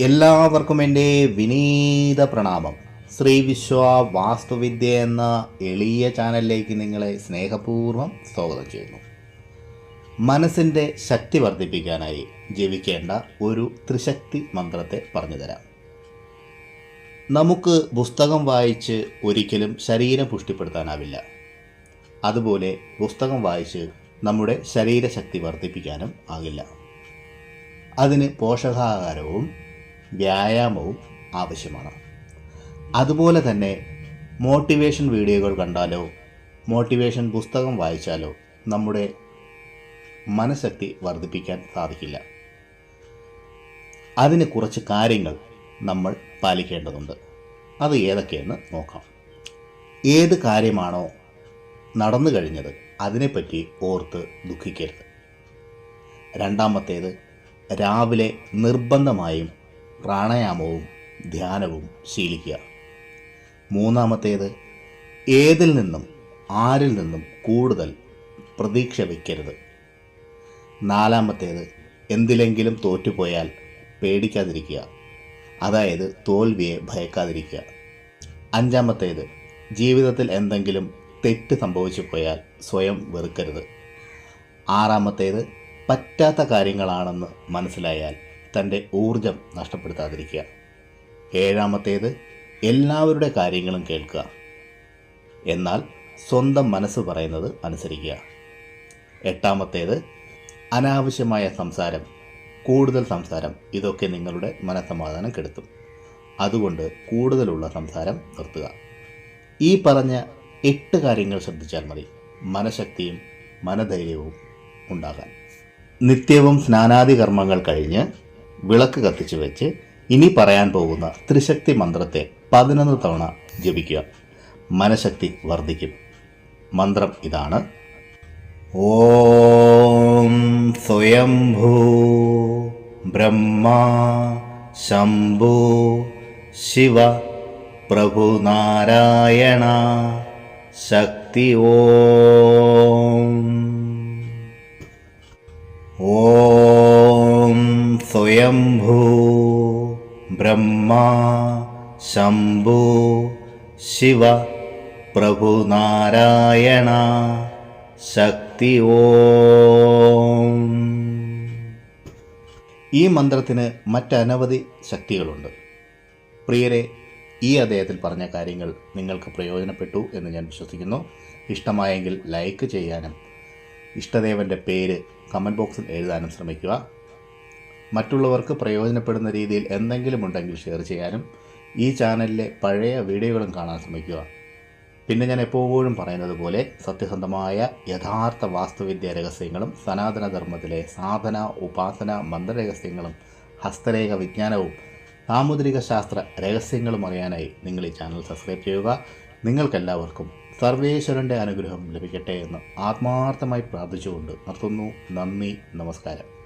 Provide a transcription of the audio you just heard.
എല്ലാവർക്കും എന്റെ വിനീത പ്രണാമം. ശ്രീ വിശ്വ വാസ്തുവിദ്യ എന്ന എളിയ ചാനലിലേക്ക് നിങ്ങളെ സ്നേഹപൂർവം സ്വാഗതം ചെയ്യുന്നു. മനസ്സിന്റെ ശക്തി വർദ്ധിപ്പിക്കാനായി ജീവിക്കേണ്ട ഒരു ത്രിശക്തി മന്ത്രത്തെ പറഞ്ഞുതരാം. നമുക്ക് പുസ്തകം വായിച്ച് ഒരിക്കലും ശരീരം പുഷ്ടിപ്പെടുത്താനാവില്ല. അതുപോലെ പുസ്തകം വായിച്ച് നമ്മുടെ ശരീരശക്തി വർദ്ധിപ്പിക്കാനും ആകില്ല. അതിന് പോഷകാഹാരവും വ്യായാമവും ആവശ്യമാണ്. അതുപോലെ തന്നെ മോട്ടിവേഷൻ വീഡിയോകൾ കണ്ടാലോ മോട്ടിവേഷൻ പുസ്തകം വായിച്ചാലോ നമ്മുടെ മനഃശക്തി വർദ്ധിപ്പിക്കാൻ സാധിക്കില്ല. അതിന് കുറച്ച് കാര്യങ്ങൾ നമ്മൾ പാലിക്കേണ്ടതുണ്ട്. അത് ഏതൊക്കെയെന്ന് നോക്കാം. ഏത് കാര്യമാണോ നടന്നു കഴിഞ്ഞത് അതിനെപ്പറ്റി ഓർത്ത് ദുഃഖിക്കരുത്. രണ്ടാമത്തേത് രാവിലെ നിർബന്ധമായും പ്രാണായാമവും ധ്യാനവും ശീലിക്കുക. മൂന്നാമത്തേത് ഏതിൽ നിന്നും ആരിൽ നിന്നും കൂടുതൽ പ്രതീക്ഷ വയ്ക്കരുത്. നാലാമത്തേത് എന്തിലെങ്കിലും തോറ്റുപോയാൽ പേടിക്കാതിരിക്കുക. അതായത് തോൽവിയെ ഭയക്കാതിരിക്കുക. അഞ്ചാമത്തേത് ജീവിതത്തിൽ എന്തെങ്കിലും തെറ്റ് സംഭവിച്ചു പോയാൽ സ്വയം വെറുക്കരുത്. ആറാമത്തേത് പറ്റാത്ത കാര്യങ്ങളാണെന്ന് മനസ്സിലായാൽ തന്റെ ഊർജം നഷ്ടപ്പെടുത്താതിരിക്കുക. ഏഴാമത്തേത് എല്ലാവരുടെ കാര്യങ്ങളും കേൾക്കുക. എന്നാൽ സ്വന്തം മനസ്സ് പറയുന്നത് അനുസരിക്കുക. എട്ടാമത്തേത് അനാവശ്യമായ സംസാരം കൂടുതൽ സംസാരം ഇതൊക്കെ നിങ്ങളുടെ മനസ്സമാധാനം കെടുത്തും. അതുകൊണ്ട് കൂടുതലുള്ള സംസാരം നിർത്തുക. ഈ പറഞ്ഞ എട്ട് കാര്യങ്ങൾ ശ്രദ്ധിച്ചാൽ മതി. മനഃശക്തിയും മനധൈര്യവും ഉണ്ടാകാൻ. നിത്യവും സ്നാനാദി കർമ്മങ്ങൾ കഴിഞ്ഞ് വിളക്ക് കത്തിച്ചു വെച്ച് ഇനി പറയാൻ പോകുന്ന ത്രിശക്തി മന്ത്രത്തെ പതിനൊന്ന് തവണ ജപിക്കുക. മനഃശക്തി വർദ്ധിക്കും. മന്ത്രം ഇതാണ്. ഓം സ്വയംഭൂ ബ്രഹ്മ ശംഭു ശിവ പ്രഭു നാരായണ ശക്തി ഓം. സ്വയംഭൂ ബ്രഹ്മാ ശംഭു ശിവ പ്രഭുനാരായണ ശക്തി ഓം. ഈ മന്ത്രത്തിന് മറ്റനവധി ശക്തികളുണ്ട്. പ്രിയരെ ഈ അദ്ദേഹത്തിൽ പറഞ്ഞ കാര്യങ്ങൾ നിങ്ങൾക്ക് പ്രയോജനപ്പെട്ടു എന്ന് ഞാൻ വിശ്വസിക്കുന്നു. ഇഷ്ടമായെങ്കിൽ ലൈക്ക് ചെയ്യാനും ഇഷ്ടദേവന്റെ പേര് കമന്റ് ബോക്സിൽ എഴുതാനും ശ്രമിക്കുക. മറ്റുള്ളവർക്ക് പ്രയോജനപ്പെടുന്ന രീതിയിൽ എന്തെങ്കിലും ഉണ്ടെങ്കിൽ ഷെയർ ചെയ്യാനും ഈ ചാനലിലെ പഴയ വീഡിയോകളും കാണാൻ ശ്രമിക്കുക. പിന്നെ ഞാൻ എപ്പോഴും പറയുന്നത് പോലെ സത്യസന്ധമായ യഥാർത്ഥ വാസ്തുവിദ്യ രഹസ്യങ്ങളും സനാതനധർമ്മത്തിലെ സാധന ഉപാസന മന്ത്രരഹസ്യങ്ങളും ഹസ്തരേഖ വിജ്ഞാനവും സാമുദ്രിക ശാസ്ത്ര രഹസ്യങ്ങളും അറിയാനായി നിങ്ങൾ ഈ ചാനൽ സബ്സ്ക്രൈബ് ചെയ്യുക. നിങ്ങൾക്കെല്ലാവർക്കും സർവേശ്വരന്റെ അനുഗ്രഹം ലഭിക്കട്ടെ എന്ന് ആത്മാർത്ഥമായി പ്രാർത്ഥിച്ചുകൊണ്ട് നിർത്തുന്നു. നന്ദി നമസ്കാരം.